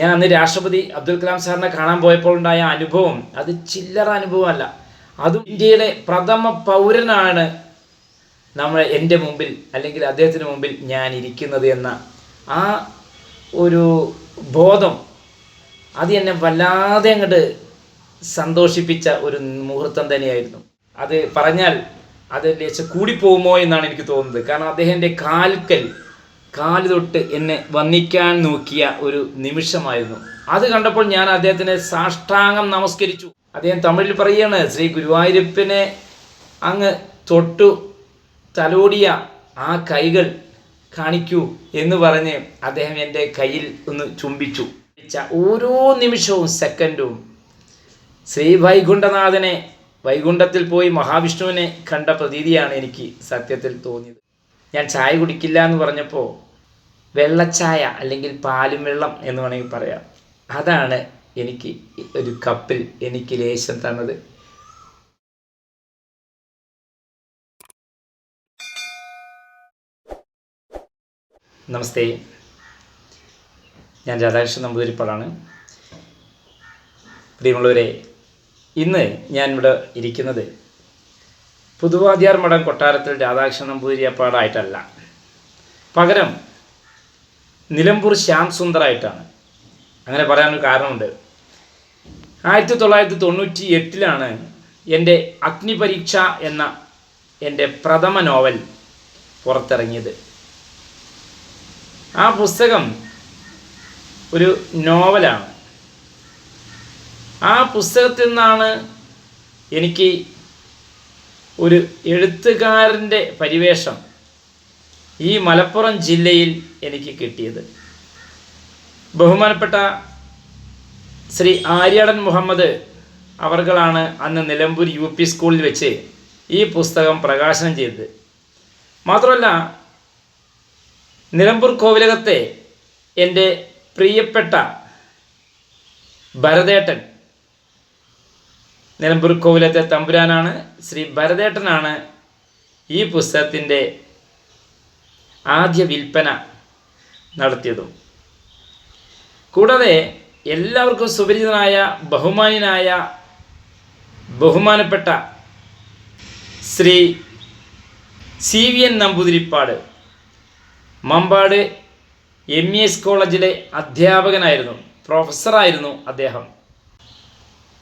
ഞാൻ അന്ന് രാഷ്ട്രപതി അബ്ദുൽ കലാം സാറിനെ കാണാൻ പോയപ്പോൾ ഉണ്ടായ അനുഭവം അത് ചില്ലറ അനുഭവമല്ല. അതും ഇന്ത്യയുടെ പ്രഥമ പൗരനാണ് നമ്മൾ എന്റെ മുമ്പിൽ അല്ലെങ്കിൽ അദ്ദേഹത്തിന് മുമ്പിൽ ഞാൻ ഇരിക്കുന്നത് എന്ന ആ ഒരു ബോധം അത് എന്നെ വല്ലാതെ അങ്ങോട്ട് സന്തോഷിപ്പിച്ച ഒരു മുഹൂർത്തം തന്നെയായിരുന്നു. അത് പറഞ്ഞാൽ അത് ലേശം കൂടിപ്പോകുമോ എന്നാണ് എനിക്ക് തോന്നുന്നത്. കാരണം അദ്ദേഹത്തിന്റെ കാൽക്കൽ കാൽ തൊട്ട് എന്നെ വന്ദിക്കാൻ നോക്കിയ ഒരു നിമിഷമായിരുന്നു. അത് കണ്ടപ്പോൾ ഞാൻ അദ്ദേഹത്തിനെ സാഷ്ടാംഗം നമസ്കരിച്ചു. അദ്ദേഹം തമിഴിൽ പറയാണ് ശ്രീ ഗുരുവായൂരപ്പനെ അങ്ങ് തൊട്ടു തലോടിയ ആ കൈകൾ കാണിക്കൂ എന്ന് പറഞ്ഞ് അദ്ദേഹം എന്റെ കയ്യിൽ ഒന്ന് ചുംബിച്ചു. ഓരോ നിമിഷവും സെക്കൻഡും ശ്രീ വൈകുണ്ഠനാഥനെ വൈകുണ്ഠത്തിൽ പോയി മഹാവിഷ്ണുവിനെ കണ്ട പ്രതീതിയാണ് എനിക്ക് സത്യത്തിൽ തോന്നിയത്. ഞാൻ ചായ കുടിക്കില്ല എന്ന് പറഞ്ഞപ്പോൾ വെള്ളച്ചായ അല്ലെങ്കിൽ പാലും വെള്ളം എന്ന് വേണമെങ്കിൽ പറയാം. അതാണ് എനിക്ക് ഒരു കപ്പിൽ എനിക്ക് ലേശം തന്നത്. നമസ്തേ. ഞാൻ രാധാകൃഷ്ണൻ നമ്പൂതിരിപ്പാടാണ്. പ്രിയമുള്ളവരെ ഇന്ന് ഞാൻ ഇവിടെ ഇരിക്കുന്നത് പുതുവാദ്യാർ മഠം കൊട്ടാരത്തിൽ രാധാകൃഷ്ണൻ നമ്പൂതിരിയപ്പാടായിട്ടല്ല പകരം നിലമ്പൂർ ശ്യാം സുന്ദറായിട്ടാണ് അങ്ങനെ പറയാനൊരു കാരണമുണ്ട്. ആയിരത്തി തൊള്ളായിരത്തി തൊണ്ണൂറ്റി എട്ടിലാണ് എന്റെ അഗ്നിപരീക്ഷ എന്ന എന്റെ പ്രഥമ നോവൽ പുറത്തിറങ്ങിയത്. ആ പുസ്തകം ഒരു നോവലാണ്. ആ പുസ്തകത്തിൽ നിന്നാണ് എനിക്ക് ഒരു എഴുത്തുകാരന്റെ പരിവേഷം ഈ മലപ്പുറം ജില്ലയിൽ എനിക്ക് കിട്ടിയത്. ബഹുമാനപ്പെട്ട ശ്രീ ആര്യടൻ മുഹമ്മദ് അവർകളാണ് അന്ന് നിലമ്പൂർ യു പി സ്കൂളിൽ വെച്ച് ഈ പുസ്തകം പ്രകാശനം ചെയ്തത്. മാത്രമല്ല നിലമ്പൂർ കോവിലകത്തെ എന്റെ പ്രിയപ്പെട്ട ഭരതേട്ടൻ നിലമ്പൂർ കോവിലത്തെ തമ്പുരാനാണ് ശ്രീ ഭരതേട്ടനാണ് ഈ പുസ്തകത്തിന്റെ ആദ്യ വിൽപ്പന നടത്തിയതും. കൂടാതെ എല്ലാവർക്കും സുപരിചിതനായ ബഹുമാനായ ബഹുമാനപ്പെട്ട Shri C V N Namboothiripad Mambad M E S കോളേജിലെ അധ്യാപകനായിരുന്നു പ്രൊഫസറായിരുന്നു അദ്ദേഹം.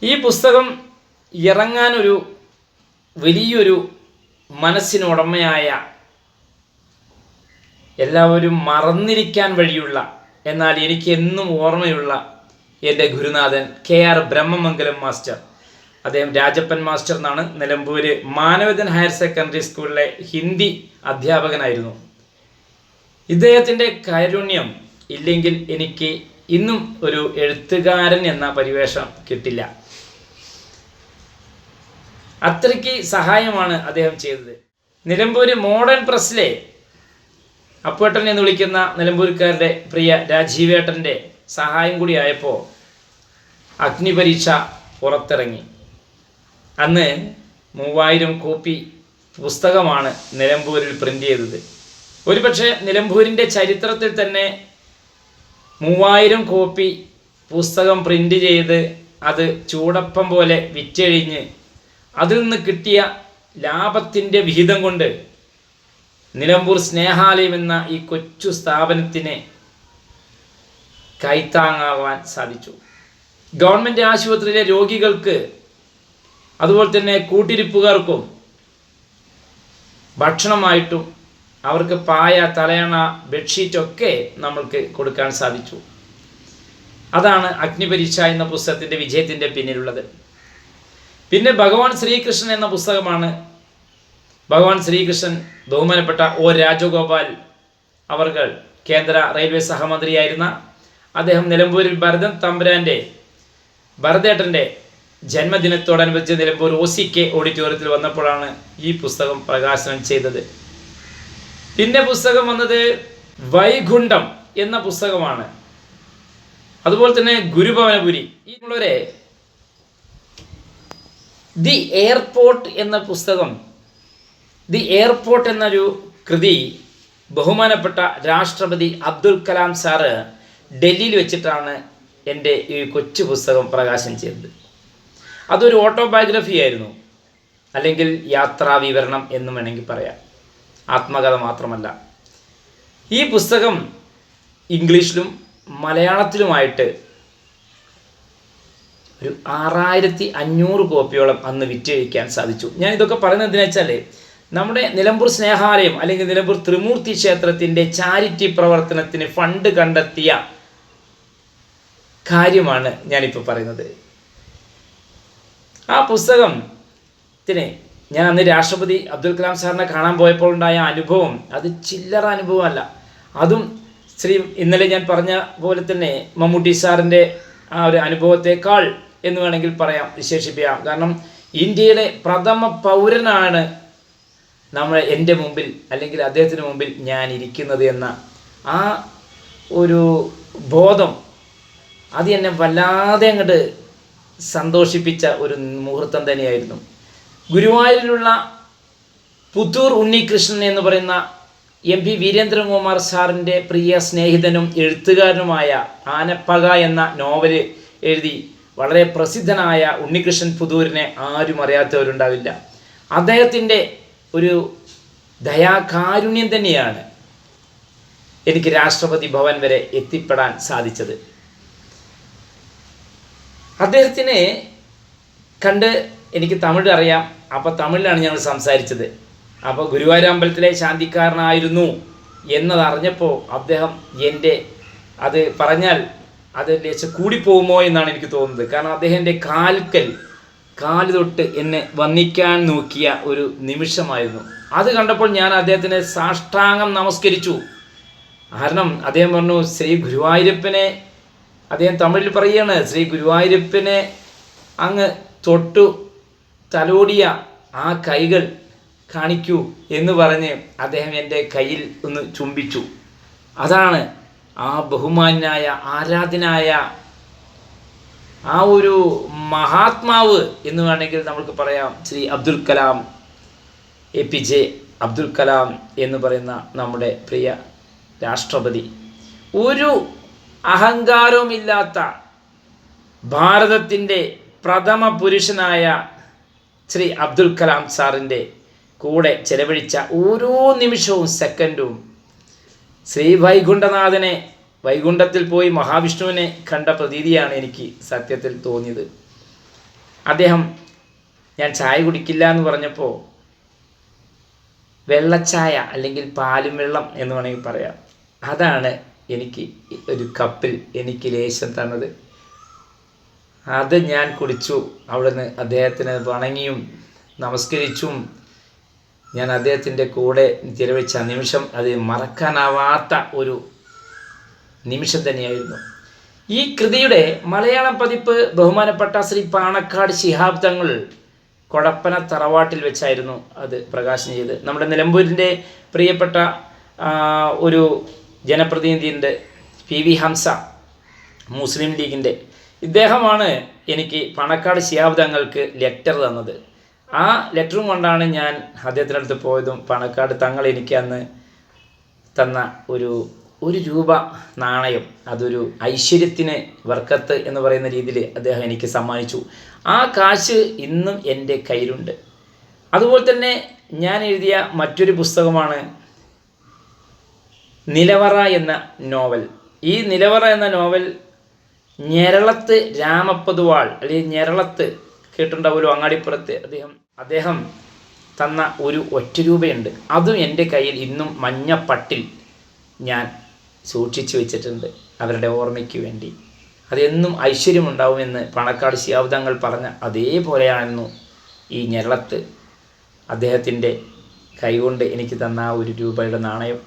ഈ പുസ്തകം ഇറങ്ങാനൊരു വലിയൊരു മനസ്സിനുടമയായ എല്ലാവരും മറന്നിരിക്കാൻ വഴിയുള്ള എന്നാൽ എനിക്ക് എന്നും ഓർമ്മയുള്ള എന്റെ ഗുരുനാഥൻ കെ ആർ ബ്രഹ്മമംഗലം മാസ്റ്റർ. അദ്ദേഹം രാജപ്പൻ മാസ്റ്റർ എന്നാണ്. നിലമ്പൂര് മാനവദൻ ഹയർ സെക്കൻഡറി സ്കൂളിലെ ഹിന്ദി അധ്യാപകനായിരുന്നു. ഇദ്ദേഹത്തിന്റെ കാരുണ്യം ഇല്ലെങ്കിൽ എനിക്ക് ഇന്നും ഒരു എഴുത്തുകാരൻ എന്ന പരിവേഷം കിട്ടില്ല. അത്രയ്ക്ക് സഹായമാണ് അദ്ദേഹം ചെയ്തത്. നിലമ്പൂര് മോഡേൺ പ്രസ്സിലെ അപ്പുവേട്ടൻ എന്ന് വിളിക്കുന്ന നിലമ്പൂർക്കാരുടെ പ്രിയ രാജീവേട്ടന്റെ സഹായം കൂടി ആയപ്പോൾ അഗ്നിപരീക്ഷ പുറത്തിറങ്ങി. അന്ന് മൂവായിരം കോപ്പി പുസ്തകമാണ് നിലമ്പൂരിൽ പ്രിന്റ് ചെയ്തത്. ഒരുപക്ഷെ നിലമ്പൂരിന്റെ ചരിത്രത്തിൽ തന്നെ മൂവായിരം കോപ്പി പുസ്തകം പ്രിന്റ് ചെയ്ത് അത് ചൂടപ്പം പോലെ വിറ്റഴിഞ്ഞ് അതിൽ നിന്ന് കിട്ടിയ ലാഭത്തിന്റെ വിഹിതം കൊണ്ട് നിലമ്പൂർ സ്നേഹാലയം എന്ന ഈ കൊച്ചു സ്ഥാപനത്തിനെ കൈത്താങ്ങാവാൻ സാധിച്ചു. ഗവൺമെന്റ് ആശുപത്രിയിലെ രോഗികൾക്ക് അതുപോലെ തന്നെ കൂട്ടിരിപ്പുകാർക്കും ഭക്ഷണമായിട്ടും അവർക്ക് പായ തലയണ ബെഡ്ഷീറ്റൊക്കെ നമ്മൾക്ക് കൊടുക്കാൻ സാധിച്ചു. അതാണ് അഗ്നിപരീക്ഷ എന്ന പുസ്തകത്തിന്റെ വിജയത്തിന്റെ പിന്നിലുള്ളത്. പിന്നെ ഭഗവാൻ ശ്രീകൃഷ്ണൻ എന്ന പുസ്തകമാണ്. ഭഗവാൻ ശ്രീകൃഷ്ണൻ ബഹുമാനപ്പെട്ട ഒ രാജഗോപാൽ അവർകൾ കേന്ദ്ര റെയിൽവേ സഹമന്ത്രിയായിരുന്ന അദ്ദേഹം നിലമ്പൂരിൽ ഭരതൻ തമ്പുരാന്റെ ഭരതേട്ടന്റെ ജന്മദിനത്തോടനുബന്ധിച്ച് നിലമ്പൂർ ഒ സി കെ ഓഡിറ്റോറിയത്തിൽ വന്നപ്പോഴാണ് ഈ പുസ്തകം പ്രകാശനം ചെയ്തത്. പിന്നെ പുസ്തകം വന്നത് വൈകുണ്ഠം എന്ന പുസ്തകമാണ്. അതുപോലെ തന്നെ ഗുരുഭവനപുരി. ഈ ഉള്ളവരെ ദി എയർപോർട്ട് എന്ന പുസ്തകം ദി എയർപോർട്ട് എന്നൊരു കൃതി ബഹുമാനപ്പെട്ട രാഷ്ട്രപതി അബ്ദുൽ കലാം സാറ് ഡൽഹിയിൽ വെച്ചിട്ടാണ് എന്റെ ഈ കൊച്ചു പുസ്തകം പ്രകാശനം ചെയ്തത്. അതൊരു ഓട്ടോബയോഗ്രഫി ആയിരുന്നു. അല്ലെങ്കിൽ യാത്രാ വിവരണം എന്നും വേണമെങ്കിൽ പറയാം. ആത്മകഥ മാത്രമല്ല. ഈ പുസ്തകം ഇംഗ്ലീഷിലും മലയാളത്തിലുമായിട്ട് ഒരു ആറായിരത്തി അഞ്ഞൂറ് കോപ്പിയോളം അന്ന് വിറ്റഴിക്കാൻ സാധിച്ചു. ഞാൻ ഇതൊക്കെ പറയുന്നത് എന്തിനാ വെച്ചാൽ നമ്മുടെ നിലമ്പൂർ സ്നേഹാലയം അല്ലെങ്കിൽ നിലമ്പൂർ ത്രിമൂർത്തി ക്ഷേത്രത്തിന്റെ ചാരിറ്റി പ്രവർത്തനത്തിന് ഫണ്ട് കണ്ടെത്തിയ കാര്യമാണ് ഞാനിപ്പോൾ പറയുന്നത്. ആ പുസ്തകത്തിന് ഞാൻ അന്ന് രാഷ്ട്രപതി അബ്ദുൽ കലാം സാറിനെ കാണാൻ പോയപ്പോൾ ഉണ്ടായ അനുഭവം അത് ചില്ലറ അനുഭവമല്ല. അതും ശ്രീ ഇന്നലെ ഞാൻ പറഞ്ഞ പോലെ തന്നെ മമ്മൂട്ടി സാറിന്റെ ആ ഒരു അനുഭവത്തെക്കാൾ എന്ന് വേണമെങ്കിൽ പറയാം വിശേഷിപ്പിക്കാം. കാരണം ഇന്ത്യയുടെ പ്രഥമ പൗരനാണ് നമ്മൾ എന്റെ മുമ്പിൽ അല്ലെങ്കിൽ അദ്ദേഹത്തിന് മുമ്പിൽ ഞാൻ ഇരിക്കുന്നത് എന്ന ആ ഒരു ബോധം അത് എന്നെ വല്ലാതെ അങ്ങോട്ട് സന്തോഷിപ്പിച്ച ഒരു മുഹൂർത്തം തന്നെയായിരുന്നു. ഗുരുവായൂരിലുള്ള പുത്തൂർ ഉണ്ണികൃഷ്ണൻ എന്ന് പറയുന്ന എം പി വീരേന്ദ്രകുമാർ സാറിന്റെ പ്രിയ സ്നേഹിതനും എഴുത്തുകാരനുമായ ആനപ്പക എന്ന നോവൽ എഴുതി വളരെ പ്രസിദ്ധനായ ഉണ്ണികൃഷ്ണൻ പുതൂരിനെ ആരും അറിയാത്തവരുണ്ടാവില്ല. അദ്ദേഹത്തിന്റെ ഒരു ദയാകാരുണ്യം തന്നെയാണ് എനിക്ക് രാഷ്ട്രപതി ഭവൻ വരെ എത്തിപ്പെടാൻ സാധിച്ചത്. അദ്ദേഹത്തിനെ കണ്ട് എനിക്ക് തമിഴ് അറിയാം. അപ്പോൾ തമിഴിലാണ് ഞങ്ങൾ സംസാരിച്ചത്. അപ്പോൾ ഗുരുവായൂർ അമ്പലത്തിലെ ശാന്തിക്കാരനായിരുന്നു എന്നതറിഞ്ഞപ്പോൾ അദ്ദേഹം എന്റെ അത് പറഞ്ഞാൽ അത് ലേശം കൂടിപ്പോകുമോ എന്നാണ് എനിക്ക് തോന്നുന്നത്. കാരണം അദ്ദേഹത്തിന്റെ കാൽക്കൽ കാൽ തൊട്ട് എന്നെ വന്നിക്കാൻ നോക്കിയ ഒരു നിമിഷമായിരുന്നു. അത് കണ്ടപ്പോൾ ഞാൻ അദ്ദേഹത്തിന് സാഷ്ടാംഗം നമസ്കരിച്ചു. കാരണം അദ്ദേഹം പറഞ്ഞു ശ്രീ ഗുരുവായൂരപ്പനെ അദ്ദേഹം തമിഴിൽ പറയുകയാണ് ശ്രീ ഗുരുവായൂരപ്പനെ അങ്ങ് തൊട്ടു തലോടിയ ആ കൈകൾ കാണിക്കൂ എന്ന് പറഞ്ഞ് അദ്ദേഹം എന്റെ കയ്യിൽ ഒന്ന് ചുംബിച്ചു. അതാണ് ആ ബഹുമാനായ ആരാധനായ ആ ഒരു മഹാത്മാവ് എന്ന് വേണമെങ്കിൽ നമുക്ക് പറയാം. Shri Abdul Kalam A P J Abdul Kalam എന്ന് പറയുന്ന നമ്മുടെ പ്രിയ രാഷ്ട്രപതി. ഒരു അഹങ്കാരവുമില്ലാത്ത ഭാരതത്തിന്റെ പ്രഥമ പുരുഷനായ ശ്രീ അബ്ദുൽ കലാം സാറിന്റെ കൂടെ ചെലവഴിച്ച ഓരോ നിമിഷവും സെക്കൻഡും ശ്രീ വൈകുണ്ഠനാഥനെ വൈകുണ്ഠത്തിൽ പോയി മഹാവിഷ്ണുവിനെ കണ്ട പ്രതീതിയാണ് എനിക്ക് സത്യത്തിൽ തോന്നിയത്. അദ്ദേഹം ഞാൻ ചായ കുടിക്കില്ല എന്ന് പറഞ്ഞപ്പോൾ വെള്ളച്ചായ അല്ലെങ്കിൽ പാലും വെള്ളം എന്ന് വേണമെങ്കിൽ പറയാം. അതാണ് എനിക്ക് ഒരു കപ്പിൽ എനിക്ക് ലേശം തന്നത്. അത് ഞാൻ കുടിച്ചു. അവിടുന്ന് അദ്ദേഹത്തിന് വണങ്ങിയും നമസ്കരിച്ചും ഞാൻ അദ്ദേഹത്തിന്റെ കൂടെ ചിലവഴിച്ച നിമിഷം അത് മറക്കാനാവാത്ത ഒരു നിമിഷം തന്നെയായിരുന്നു. ഈ കൃതിയുടെ മലയാളം പതിപ്പ് ബഹുമാനപ്പെട്ട ശ്രീ പാണക്കാട് ശിഹാബ് തങ്ങൾ കൊടപ്പന തറവാട്ടിൽ വെച്ചായിരുന്നു അത് പ്രകാശനം ചെയ്ത് നമ്മുടെ നിലമ്പൂരിന്റെ പ്രിയപ്പെട്ട ഒരു ജനപ്രതിനിധിയുണ്ട് പി വി ഹംസ മുസ്ലിം ലീഗിന്റെ. ഇദ്ദേഹമാണ് എനിക്ക് പണക്കാട് ശിഹാബ് തങ്ങൾക്ക് ലെറ്റർ തന്നത്. ആ ലെറ്ററും കൊണ്ടാണ് ഞാൻ അദ്ദേഹത്തിന്റെ അടുത്ത് പോയതും പണക്കാട് തങ്ങൾ എനിക്ക് അന്ന് തന്ന ഒരു ഒരു രൂപ നാണയം അതൊരു ഐശ്വര്യത്തിന് വർക്കത്ത് എന്ന് പറയുന്ന രീതിയിൽ അദ്ദേഹം എനിക്ക് സമ്മാനിച്ചു. ആ കാശ് ഇന്നും എന്റെ കയ്യിലുണ്ട്. അതുപോലെ തന്നെ ഞാൻ എഴുതിയ മറ്റൊരു പുസ്തകമാണ് നിലവറ എന്ന നോവൽ. ഈ നിലവറ എന്ന നോവൽ ഞെരളത്ത് രാമപ്പതുവാൾ അല്ലെങ്കിൽ ഞെരളത്ത് കേട്ടിട്ടുണ്ടാവുമല്ലോ അങ്ങാടിപ്പുറത്ത്. അദ്ദേഹം അദ്ദേഹം തന്ന ഒരു ഒറ്റ രൂപയുണ്ട്. അതും എന്റെ കയ്യിൽ ഇന്നും മഞ്ഞപ്പട്ടിൽ ഞാൻ സൂക്ഷിച്ചു വെച്ചിട്ടുണ്ട് അവരുടെ ഓർമ്മയ്ക്ക് വേണ്ടി. അതെന്നും ഐശ്വര്യമുണ്ടാവുമെന്ന് പണക്കാട് ശിയാബ്ദങ്ങൾ പറഞ്ഞ അതേപോലെയായിരുന്നു ഈ ഞെള്ളത്ത് അദ്ദേഹത്തിന്റെ കൈകൊണ്ട് എനിക്ക് തന്ന ആ ഒരു രൂപയുടെ നാണയം.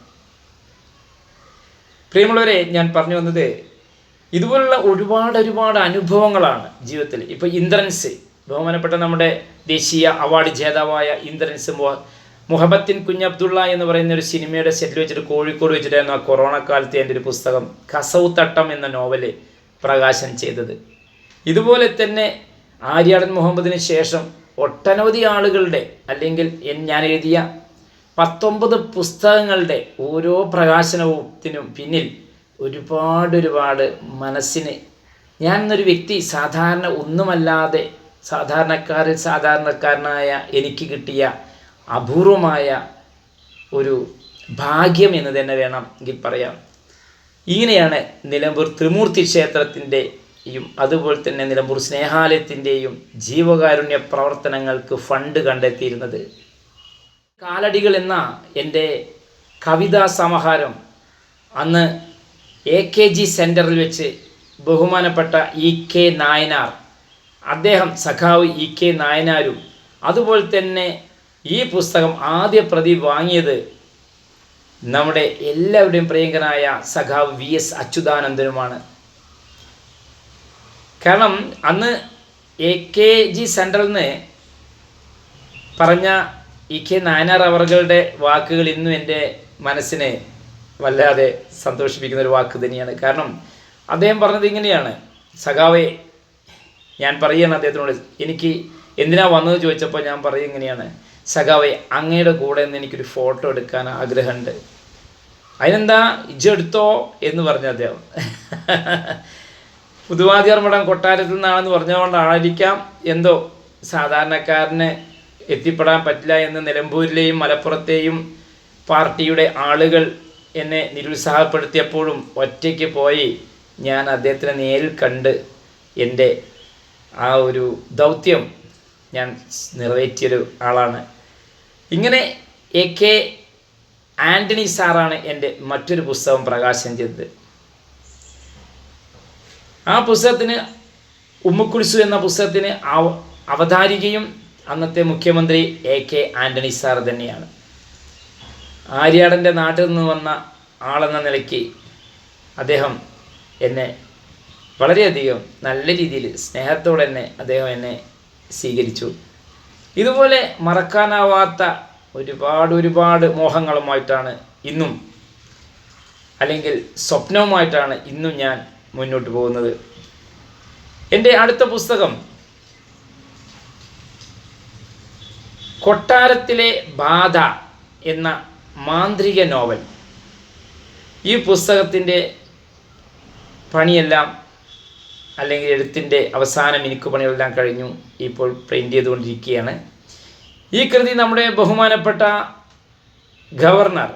പ്രിയമുള്ളവരെ ഞാൻ പറഞ്ഞു വന്നത് ഇതുപോലുള്ള ഒരുപാട് ഒരുപാട് അനുഭവങ്ങളാണ് ജീവിതത്തിൽ. ഇപ്പോൾ ഇന്ദ്രൻസ് ബഹുമാനപ്പെട്ട നമ്മുടെ ദേശീയ അവാർഡ് ജേതാവായ ഇന്ദ്രൻസ് മുഹബത്തിൻ കുഞ്ഞബ്ദുള്ള എന്ന് പറയുന്ന ഒരു സിനിമയുടെ സെറ്റിൽ വെച്ചിട്ട് കോഴിക്കോട് വെച്ചിട്ടായിരുന്നു ആ കൊറോണ കാലത്ത് എന്റെ ഒരു പുസ്തകം കസവ് തട്ടം എന്ന നോവൽ പ്രകാശനം ചെയ്തത്. ഇതുപോലെ തന്നെ ആര്യാടൻ മുഹമ്മദിന് ശേഷം ഒട്ടനവധി ആളുകളുടെ അല്ലെങ്കിൽ ഞാൻ എഴുതിയ പത്തൊമ്പത് പുസ്തകങ്ങളുടെ ഓരോ പ്രകാശനത്തിനും പിന്നിൽ ഒരുപാട് ഒരുപാട് മനസ്സിന് ഞാൻ എന്നൊരു വ്യക്തി സാധാരണ ഒന്നുമല്ലാതെ സാധാരണക്കാരിൽ സാധാരണക്കാരനായ എനിക്ക് കിട്ടിയ അപൂർവമായ ഒരു ഭാഗ്യം എന്ന് തന്നെ വേണം എങ്കിൽ പറയാം. ഇങ്ങനെയാണ് നിലമ്പൂർ ത്രിമൂർത്തി ക്ഷേത്രത്തിന്റെയും അതുപോലെ തന്നെ നിലമ്പൂർ സ്നേഹാലയത്തിന്റെയും ജീവകാരുണ്യ പ്രവർത്തനങ്ങൾക്ക് ഫണ്ട് കണ്ടെത്തിയിരുന്നത്. കാലടികൾ എന്ന എന്റെ കവിതാ സമാഹാരം അന്ന് എ കെ ജി സെന്ററിൽ വെച്ച് ബഹുമാനപ്പെട്ട ഇ കെ നായനാർ അദ്ദേഹം സഖാവ് ഇ കെ നായനാരും. അതുപോലെ തന്നെ ഈ പുസ്തകം ആദ്യ പ്രതി വാങ്ങിയത് നമ്മുടെ എല്ലാവരുടെയും പ്രിയങ്കനായ സഖാവ് വി എസ് അച്യുതാനന്ദനുമാണ്. കാരണം അന്ന് എ കെ ജി സെന്ററിൽ നിന്ന് പറഞ്ഞ ഇ കെ നായനാർ അവറുകളുടെ വാക്കുകൾ ഇന്നും എന്റെ മനസ്സിനെ വല്ലാതെ സന്തോഷിപ്പിക്കുന്ന ഒരു വാക്ക് തന്നെയാണ്. കാരണം അദ്ദേഹം പറഞ്ഞത് ഇങ്ങനെയാണ്. സഖാവെ ഞാൻ പറയുകയാണ് അദ്ദേഹത്തിനോട് എനിക്ക് എന്തിനാ വന്നത്? ചോദിച്ചപ്പോൾ ഞാൻ പറയും ഇങ്ങനെയാണ് സഖാവെ അങ്ങയുടെ കൂടെ നിന്ന് എനിക്കൊരു ഫോട്ടോ എടുക്കാൻ ആഗ്രഹമുണ്ട്. അതിനെന്താ ഇജ്ജ് എടുത്തോ? എന്ന് പറഞ്ഞു അദ്ദേഹം. പുതുവാതിയാർ മഠം കൊട്ടാരത്തിൽ നിന്നാണെന്ന് പറഞ്ഞുകൊണ്ടായിരിക്കാം എന്തോ സാധാരണക്കാരന് എത്തിപ്പെടാൻ പറ്റില്ല എന്ന് നിലമ്പൂരിലെയും മലപ്പുറത്തെയും പാർട്ടിയുടെ ആളുകൾ എന്നെ നിരുത്സാഹപ്പെടുത്തിയപ്പോഴും ഒറ്റയ്ക്ക് പോയി ഞാൻ അദ്ദേഹത്തിനെ നേരിൽ കണ്ട് എന്റെ ആ ഒരു ദൗത്യം ഞാൻ നിറവേറ്റിയൊരു ആളാണ്. ഇങ്ങനെ എ കെ ആന്റണി സാറാണ് എന്റെ മറ്റൊരു പുസ്തകം പ്രകാശനം ചെയ്തത്. ആ പുസ്തകത്തിന് ഉമ്മക്കുളിസു എന്ന പുസ്തകത്തിന് അവ- അവതാരികയും അന്നത്തെ മുഖ്യമന്ത്രി എ കെ ആന്റണി സാർ തന്നെയാണ്. ആര്യാടന്റെ നാട്ടിൽ നിന്ന് വന്ന ആളെന്ന നിലയ്ക്ക് അദ്ദേഹം എന്നെ വളരെയധികം നല്ല രീതിയിൽ സ്നേഹത്തോടെ തന്നെ അദ്ദേഹം എന്നെ സ്വീകരിച്ചു. ഇതുപോലെ മറക്കാനാവാത്ത ഒരുപാട് ഒരുപാട് മോഹങ്ങളുമായിട്ടാണ് ഇന്നും അല്ലെങ്കിൽ സ്വപ്നവുമായിട്ടാണ് ഇന്നും ഞാൻ മുന്നോട്ട് പോകുന്നത്. എന്റെ അടുത്ത പുസ്തകം കൊട്ടാരത്തിലെ ബാധ എന്ന മാന്ത്രിക നോവൽ. ഈ പുസ്തകത്തിന്റെ പണിയെല്ലാം അല്ലെങ്കിൽ എഴുത്തിന്റെ അവസാന മിനുക്ക് പണികളെല്ലാം കഴിഞ്ഞു. ഇപ്പോൾ പ്രിന്റ് ചെയ്തുകൊണ്ടിരിക്കുകയാണ്. ഈ കൃതി നമ്മുടെ ബഹുമാനപ്പെട്ട ഗവർണർ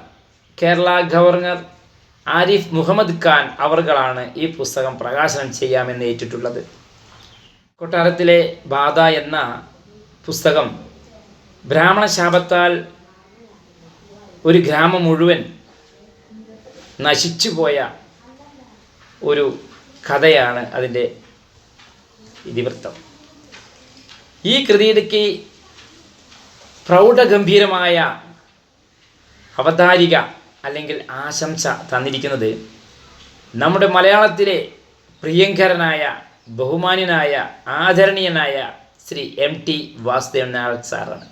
കേരള ഗവർണർ ആരിഫ് മുഹമ്മദ് ഖാൻ അവർകളാണ് ഈ പുസ്തകം പ്രകാശനം ചെയ്യാമെന്ന് ഏറ്റിട്ടുള്ളത്. കൊട്ടാരത്തിലെ ബാധ എന്ന പുസ്തകം ബ്രാഹ്മണ ശാപത്താൽ ഒരു ഗ്രാമം മുഴുവൻ നശിച്ചുപോയ ഒരു കഥയാണ് അതിന്റെ ഇതിവൃത്തം. ഈ കൃതിയിലേക്ക് പ്രൗഢഗംഭീരമായ അവതാരിക അല്ലെങ്കിൽ ആശംസ തന്നിരിക്കുന്നത് നമ്മുടെ മലയാളത്തിലെ പ്രിയങ്കരനായ ബഹുമാന്യനായ ആദരണീയനായ ശ്രീ എം ടി വാസുദേവൻ നായർ സാറാണ്.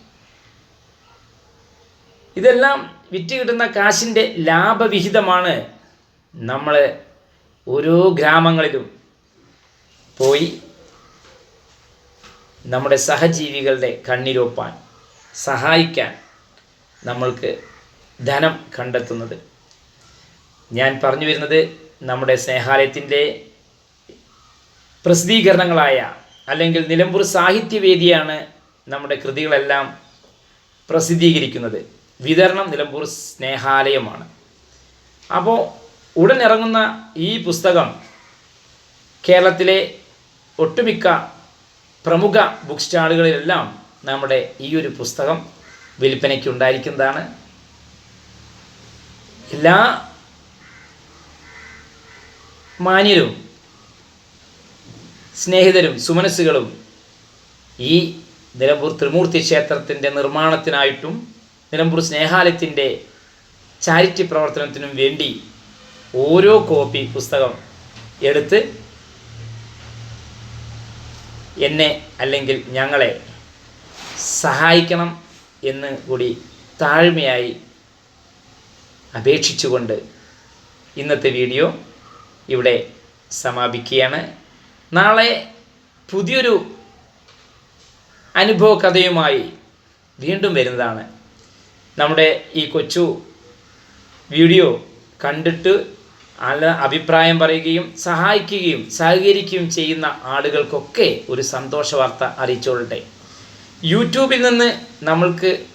ഇതെല്ലാം വിറ്റ് കിട്ടുന്ന കാശിന്റെ ലാഭവിഹിതമാണ് നമ്മൾ ഓരോ ഗ്രാമങ്ങളിലും പോയി നമ്മുടെ സഹജീവികളുടെ കണ്ണീരൊപ്പാൻ സഹായിക്കാൻ നമ്മൾക്ക് ധനം കണ്ടെത്തുന്നത്. ഞാൻ പറഞ്ഞു വരുന്നത് നമ്മുടെ സ്നേഹാലയത്തിന്റെ പ്രസിദ്ധീകരണങ്ങളായ അല്ലെങ്കിൽ നിലമ്പൂർ സാഹിത്യവേദിയാണ് നമ്മുടെ കൃതികളെല്ലാം പ്രസിദ്ധീകരിക്കുന്നത്. വിതരണം നിലമ്പൂർ സ്നേഹാലയമാണ്. അപ്പോൾ ഉടൻ ഇറങ്ങുന്ന ഈ പുസ്തകം കേരളത്തിലെ ഒട്ടുമിക്ക പ്രമുഖ ബുക്ക് സ്റ്റാളുകളിലെല്ലാം നമ്മുടെ ഈ ഒരു പുസ്തകം വിൽപ്പനയ്ക്ക് ഉണ്ടായിരിക്കുന്നതാണ്. എല്ലാ മാന്യരും സ്നേഹിതരും സുമനസ്സുകളും ഈ നിലമ്പൂർ ത്രിമൂർത്തി ക്ഷേത്രത്തിന്റെ നിർമ്മാണത്തിനായിട്ടും നിലമ്പൂർ സ്നേഹാലയത്തിന്റെ ചാരിറ്റി പ്രവർത്തനത്തിനും വേണ്ടി ഓരോ കോപ്പി പുസ്തകം എടുത്ത് എന്നെ അല്ലെങ്കിൽ ഞങ്ങളെ സഹായിക്കണം എന്ന് കൂടി താഴ്മയായി അപേക്ഷിച്ചുകൊണ്ട് ഇന്നത്തെ വീഡിയോ ഇവിടെ സമാപിക്കുകയാണ്. നാളെ പുതിയൊരു അനുഭവ കഥയുമായി വീണ്ടും വരുന്നതാണ്. നമ്മുടെ ഈ കൊച്ചു വീഡിയോ കണ്ടിട്ട് നല്ല അഭിപ്രായം പറയുകയും സഹായിക്കുകയും സഹകരിക്കുകയും ചെയ്യുന്ന ആളുകൾക്കൊക്കെ ഒരു സന്തോഷ വാർത്ത അറിയിച്ചുകൊള്ളട്ടെ യൂട്യൂബിൽ നിന്ന് നമ്മൾക്ക്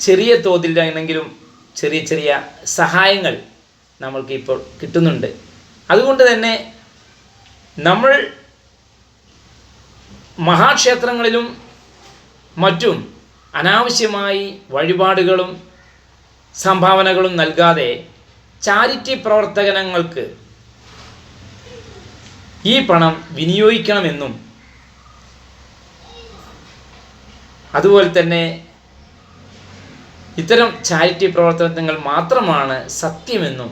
ചെറിയ തോതിലാണെങ്കിലും ചെറിയ ചെറിയ സഹായങ്ങൾ നമ്മൾക്ക് ഇപ്പോൾ കിട്ടുന്നുണ്ട്. അതുകൊണ്ട് തന്നെ നമ്മൾ മഹാക്ഷേത്രങ്ങളിലും മറ്റും അനാവശ്യമായി വഴിപാടുകളും സംഭാവനകളും നൽകാതെ ചാരിറ്റി പ്രവർത്തനങ്ങൾക്ക് ഈ പണം വിനിയോഗിക്കണമെന്നും അതുപോലെ തന്നെ ഇത്തരം ചാരിറ്റി പ്രവർത്തനങ്ങൾ മാത്രമാണ് സത്യമെന്നും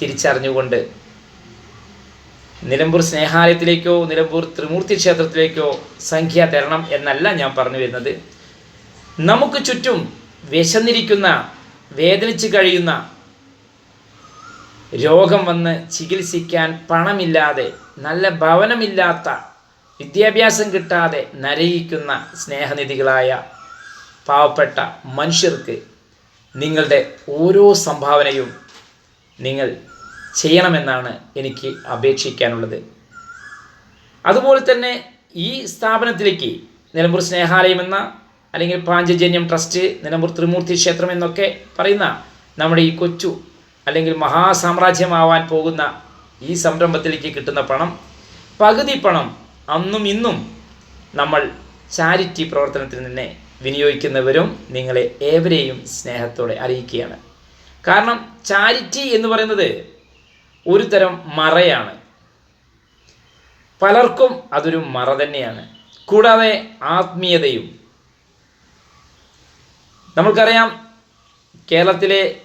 തിരിച്ചറിഞ്ഞുകൊണ്ട് നിലമ്പൂർ സ്നേഹാലയത്തിലേക്കോ നിലമ്പൂർ ത്രിമൂർത്തി ക്ഷേത്രത്തിലേക്കോ സംഖ്യ തരണം എന്നല്ല ഞാൻ പറഞ്ഞു വരുന്നത്. നമുക്ക് ചുറ്റും വിശന്നിരിക്കുന്ന വേദനിച്ച് കഴിയുന്ന രോഗം വന്ന് ചികിത്സിക്കാൻ പണമില്ലാതെ നല്ല ഭവനമില്ലാത്ത വിദ്യാഭ്യാസം കിട്ടാതെ നരയിക്കുന്ന സ്നേഹനിധികളായ പാവപ്പെട്ട മനുഷ്യർക്ക് നിങ്ങളുടെ ഓരോ സംഭാവനയും നിങ്ങൾ ചെയ്യണമെന്നാണ് എനിക്ക് അപേക്ഷിക്കാനുള്ളത്. അതുപോലെ തന്നെ ഈ സ്ഥാപനത്തിലേക്ക് നിലമ്പൂർ സ്നേഹാലയം എന്ന അല്ലെങ്കിൽ പാഞ്ചജന്യം ട്രസ്റ്റ് നിലമ്പൂർ ത്രിമൂർത്തി ക്ഷേത്രം എന്നൊക്കെ പറയുന്ന നമ്മുടെ ഈ കൊച്ചു അല്ലെങ്കിൽ മഹാസാമ്രാജ്യമാവാൻ പോകുന്ന ഈ സംരംഭത്തിലേക്ക് കിട്ടുന്ന പണം പകുതി പണം അന്നും ഇന്നും നമ്മൾ ചാരിറ്റി പ്രവർത്തനത്തിൽ തന്നെ വിനിയോഗിക്കുന്നവരും നിങ്ങളെ ഏവരെയും സ്നേഹത്തോടെ അറിയിക്കുകയാണ്. കാരണം ചാരിറ്റി എന്ന് പറയുന്നത് ഒരു തരം മറയാണ്. പലർക്കും അതൊരു മറ തന്നെയാണ്. കൂടാതെ ആത്മീയതയും. നമ്മൾക്കറിയാം കേരളത്തിലെ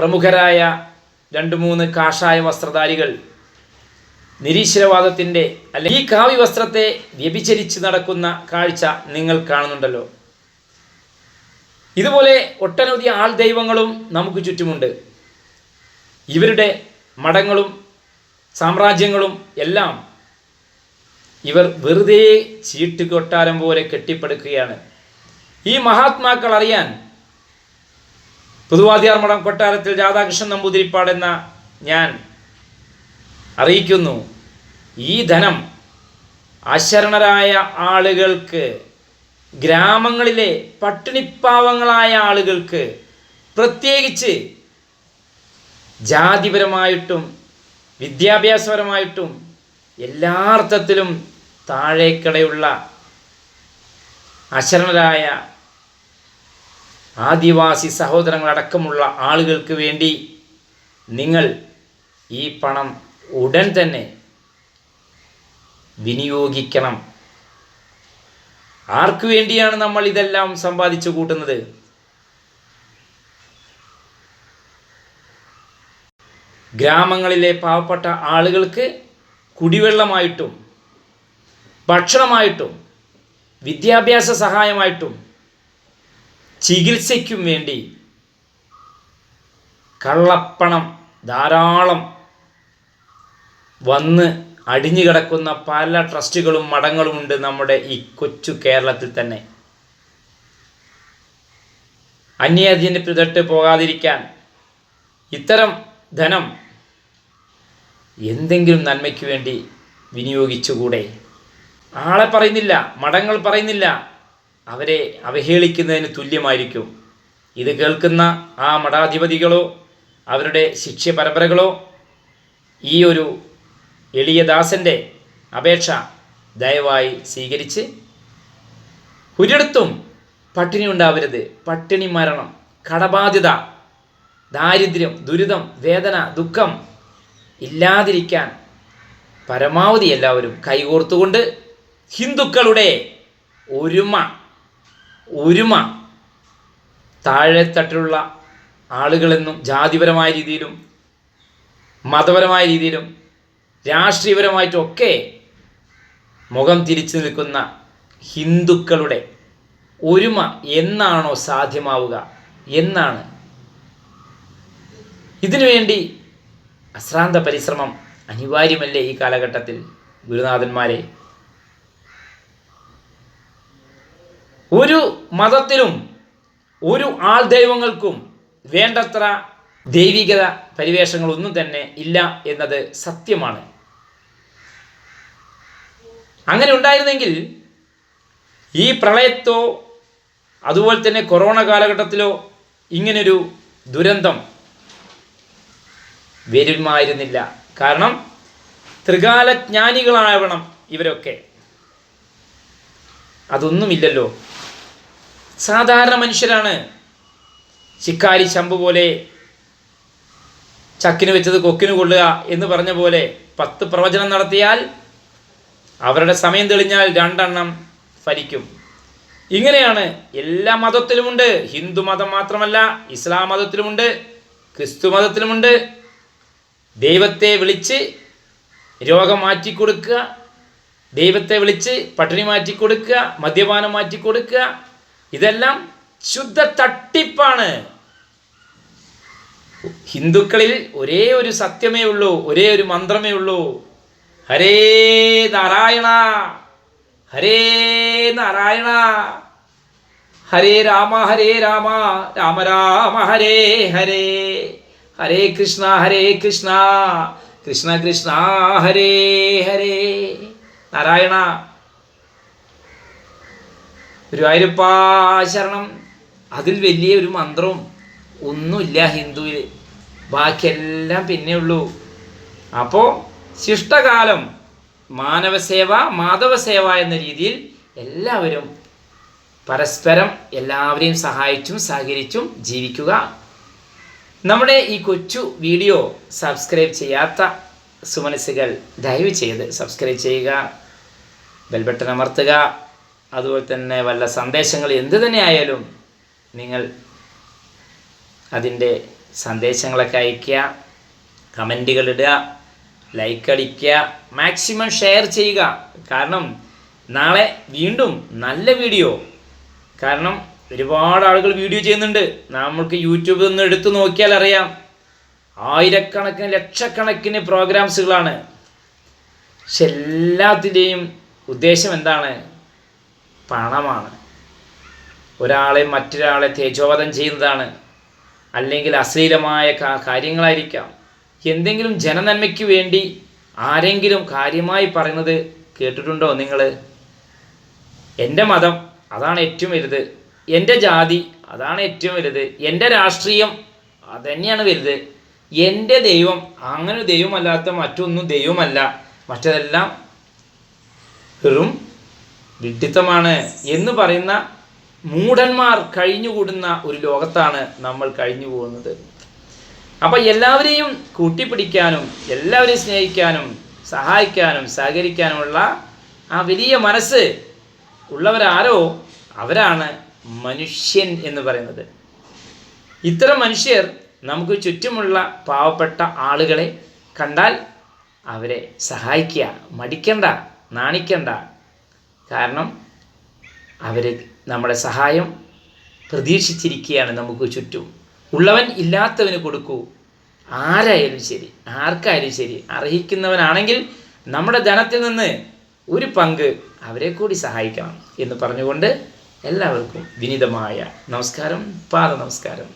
പ്രമുഖരായ രണ്ട് മൂന്ന് കാഷായ വസ്ത്രധാരികൾ നിരീശ്വരവാദത്തിന്റെ അല്ലെങ്കിൽ ഈ കാവ്യ വസ്ത്രത്തെ വ്യഭിചരിച്ച് നടക്കുന്ന കാഴ്ച നിങ്ങൾ കാണുന്നുണ്ടല്ലോ. ഇതുപോലെ ഒട്ടനവധി ആൾ ദൈവങ്ങളും നമുക്ക് ചുറ്റുമുണ്ട്. ഇവരുടെ മഠങ്ങളും സാമ്രാജ്യങ്ങളും എല്ലാം ഇവർ വെറുതെ ചീട്ട് കൊട്ടാരം പോലെ കെട്ടിപ്പടുക്കുകയാണ്. ഈ മഹാത്മാക്കൾ അറിയാൻ പുതുവാദിയാർ മഠം കൊട്ടാരത്തിൽ രാധാകൃഷ്ണൻ നമ്പൂതിരിപ്പാടെന്ന ഞാൻ അറിയിക്കുന്നു. ഈ ധനം അശരണരായ ആളുകൾക്ക് ഗ്രാമങ്ങളിലെ പട്ടിണിപ്പാവങ്ങളായ ആളുകൾക്ക് പ്രത്യേകിച്ച് ജാതിപരമായിട്ടും വിദ്യാഭ്യാസപരമായിട്ടും എല്ലാർത്ഥത്തിലും താഴേക്കടയുള്ള അശരണരായ ആദിവാസി സഹോദരങ്ങളടക്കമുള്ള ആളുകൾക്ക് വേണ്ടി നിങ്ങൾ ഈ പണം ഉടൻ തന്നെ വിനിയോഗിക്കണം. ആർക്കു വേണ്ടിയാണ് നമ്മൾ ഇതെല്ലാം സമ്പാദിച്ചു കൂട്ടുന്നത്? ഗ്രാമങ്ങളിലെ പാവപ്പെട്ട ആളുകൾക്ക് കുടിവെള്ളമായിട്ടും ഭക്ഷണമായിട്ടും വിദ്യാഭ്യാസ സഹായമായിട്ടും ചികിത്സയ്ക്കും വേണ്ടി കള്ളപ്പണം ധാരാളം വന്ന് അടിഞ്ഞു കിടക്കുന്ന പല ട്രസ്റ്റുകളും മഠങ്ങളുമുണ്ട് നമ്മുടെ ഈ കൊച്ചു കേരളത്തിൽ തന്നെ. അന്യതിന് പിതട്ട് പോകാതിരിക്കാൻ ഇത്തരം ധനം എന്തെങ്കിലും നന്മയ്ക്ക് വേണ്ടി വിനിയോഗിച്ചുകൂടെ? ആളെ പറയുന്നില്ല മഠങ്ങൾ പറയുന്നില്ല. അവരെ അവഹേളിക്കുന്നതിന് തുല്യമായിരിക്കും. ഇത് കേൾക്കുന്ന ആ മഠാധിപതികളോ അവരുടെ ശിക്ഷ പരമ്പരകളോ ഈ ഒരു എളിയദാസന്റെ അപേക്ഷ ദയവായി സ്വീകരിച്ച് ഒരിടത്തും പട്ടിണി ഉണ്ടാവരുത്. പട്ടിണി മരണം കടബാധ്യത ദാരിദ്ര്യം ദുരിതം വേദന ദുഃഖം ഇല്ലാതിരിക്കാൻ പരമാവധി എല്ലാവരും കൈകോർത്തുകൊണ്ട് ഹിന്ദുക്കളുടെ ഒരുമ ഒരുമ താഴെത്തട്ടിലുള്ള ആളുകളെന്നും ജാതിപരമായ രീതിയിലും മതപരമായ രീതിയിലും രാഷ്ട്രീയപരമായിട്ടൊക്കെ മുഖം തിരിച്ചു നിൽക്കുന്ന ഹിന്ദുക്കളുടെ ഒരുമ എന്നാണോ സാധ്യമാവുക? എന്നാണ്. ഇതിനുവേണ്ടി അശ്രാന്ത പരിശ്രമം അനിവാര്യമല്ലേ ഈ കാലഘട്ടത്തിൽ ഗുരുനാഥന്മാരെ? ഒരു മതത്തിലും ഒരു ആൾ ദൈവങ്ങൾക്കും വേണ്ടത്ര ദൈവികത പരിവേഷങ്ങളൊന്നും തന്നെ ഇല്ല എന്നത് സത്യമാണ്. അങ്ങനെ ഉണ്ടായിരുന്നെങ്കിൽ ഈ പ്രളയത്തോ അതുപോലെ തന്നെ കൊറോണ കാലഘട്ടത്തിലോ ഇങ്ങനൊരു ദുരന്തം വരുമായിരുന്നില്ല. കാരണം ത്രികാലജ്ഞാനികളാവണം ഇവരൊക്കെ. അതൊന്നുമില്ലല്ലോ. സാധാരണ മനുഷ്യരാണ്. ശിക്കാരി ശമ്പു പോലെ ചക്കിന് വെച്ചത് കൊക്കിന് കൊള്ളുക എന്ന് പറഞ്ഞ പോലെ പത്ത് പ്രവചനം നടത്തിയാൽ അവരുടെ സമയം തെളിഞ്ഞാൽ രണ്ടെണ്ണം ഫലിക്കും. ഇങ്ങനെയാണ് എല്ലാ മതത്തിലുമുണ്ട്. ഹിന്ദു മതം മാത്രമല്ല ഇസ്ലാം മതത്തിലുമുണ്ട് ക്രിസ്തു മതത്തിലുമുണ്ട്. ദൈവത്തെ വിളിച്ച് രോഗം മാറ്റിക്കൊടുക്കുക ദൈവത്തെ വിളിച്ച് പട്ടിണി മാറ്റിക്കൊടുക്കുക മദ്യപാനം മാറ്റിക്കൊടുക്കുക ഇതെല്ലാം ശുദ്ധ തട്ടിപ്പാണ്. ഹിന്ദുക്കളിൽ ഒരേ ഒരു സത്യമേ ഉള്ളൂ ഒരേ ഒരു മന്ത്രമേ ഉള്ളൂ. ഹരേ നാരായണ ഹരേ നാരായണ ഹരേ രാമ ഹരേ രാമ രാമ രാമ ഹരേ ഹരേ ഹരേ കൃഷ്ണ ഹരേ കൃഷ്ണ കൃഷ്ണ കൃഷ്ണ ഹരേ ഹരേ. നാരായണ ഗുരുവായൂരപ്പാ ശരണം അതിൽ വലിയ ഒരു മന്ത്രവും ഒന്നുമില്ല ഹിന്ദുവിൽ. ബാക്കിയെല്ലാം പിന്നെ ഉള്ളൂ. അപ്പോൾ ശിഷ്ടകാലം മാനവസേവ മാധവസേവ എന്ന രീതിയിൽ എല്ലാവരും പരസ്പരം എല്ലാവരെയും സഹായിച്ചും സഹകരിച്ചും ജീവിക്കുക. നമ്മുടെ ഈ കൊച്ചു വീഡിയോ സബ്സ്ക്രൈബ് ചെയ്യാത്ത സുമനസ്സുകൾ ദയവ് ചെയ്ത് സബ്സ്ക്രൈബ് ചെയ്യുക. ബെൽബട്ടൺ അമർത്തുക. അതുപോലെ തന്നെ വല്ല സന്ദേശങ്ങൾ എന്ത് തന്നെയായാലും നിങ്ങൾ അതിന്റെ സന്ദേശങ്ങളൊക്കെ അയയ്ക്കുക കമന്റുകൾ ഇടുക ലൈക്ക് അടിക്കുക മാക്സിമം ഷെയർ ചെയ്യുക. കാരണം നാളെ വീണ്ടും നല്ല വീഡിയോ. കാരണം ഒരുപാട് ആളുകൾ വീഡിയോ ചെയ്യുന്നുണ്ട്. നമ്മൾക്ക് യൂട്യൂബിൽ നിന്ന് എടുത്തു നോക്കിയാൽ അറിയാം. ആയിരക്കണക്കിന് ലക്ഷക്കണക്കിന് പ്രോഗ്രാംസുകളാണ് പക്ഷെ എല്ലാത്തിന്റെയും ഉദ്ദേശം എന്താണ്? പണമാണ് ഒരാളെ മറ്റൊരാളെ തേജോവധം ചെയ്യുന്നതാണ്. അല്ലെങ്കിൽ അശ്ലീലമായ കാര്യങ്ങളായിരിക്കാം. എന്തെങ്കിലും ജനനന്മയ്ക്ക് വേണ്ടി ആരെങ്കിലും കാര്യമായി പറയുന്നത് കേട്ടിട്ടുണ്ടോ നിങ്ങൾ എന്റെ മതം അതാണ് ഏറ്റവും വലുത്. എന്റെ ജാതി അതാണ് ഏറ്റവും വലുത്. എന്റെ രാഷ്ട്രീയം അതന്നെയാണ് വലുത്. എന്റെ ദൈവം അങ്ങനെ ദൈവമല്ലാത്ത മറ്റൊന്നും ദൈവമല്ല. മറ്റതെല്ലാം വെറും വിഡ്ഢിത്തമാണ് എന്ന് പറയുന്ന മൂഢന്മാർ കഴിഞ്ഞുകൂടുന്ന ഒരു ലോകത്താണ് നമ്മൾ കഴിഞ്ഞു പോകുന്നത് അപ്പൊ എല്ലാവരെയും കൂട്ടിപ്പിടിക്കാനും എല്ലാവരെയും സ്നേഹിക്കാനും സഹായിക്കാനും സഹകരിക്കാനുമുള്ള ആ വലിയ മനസ്സ് ഉള്ളവരാരോ അവരാണ് മനുഷ്യൻ എന്ന് പറയുന്നത്. ഇത്തരം മനുഷ്യർ നമുക്ക് ചുറ്റുമുള്ള പാവപ്പെട്ട ആളുകളെ കണ്ടാൽ അവരെ സഹായിക്കുക മടിക്കണ്ട നാണിക്കണ്ട കാരണം അവർ നമ്മുടെ സഹായം പ്രതീക്ഷിച്ചിരിക്കുകയാണ് നമുക്ക് ചുറ്റും. ഉള്ളവൻ ഇല്ലാത്തവന് കൊടുക്കൂ. ആരായാലും ശരി ആർക്കായാലും ശരി അർഹിക്കുന്നവനാണെങ്കിൽ നമ്മുടെ ധനത്തിൽ നിന്ന് ഒരു പങ്ക് അവരെ കൂടി സഹായിക്കണം എന്ന് പറഞ്ഞുകൊണ്ട് എല്ലാവർക്കും വിനീതമായ നമസ്കാരം പാദ നമസ്കാരം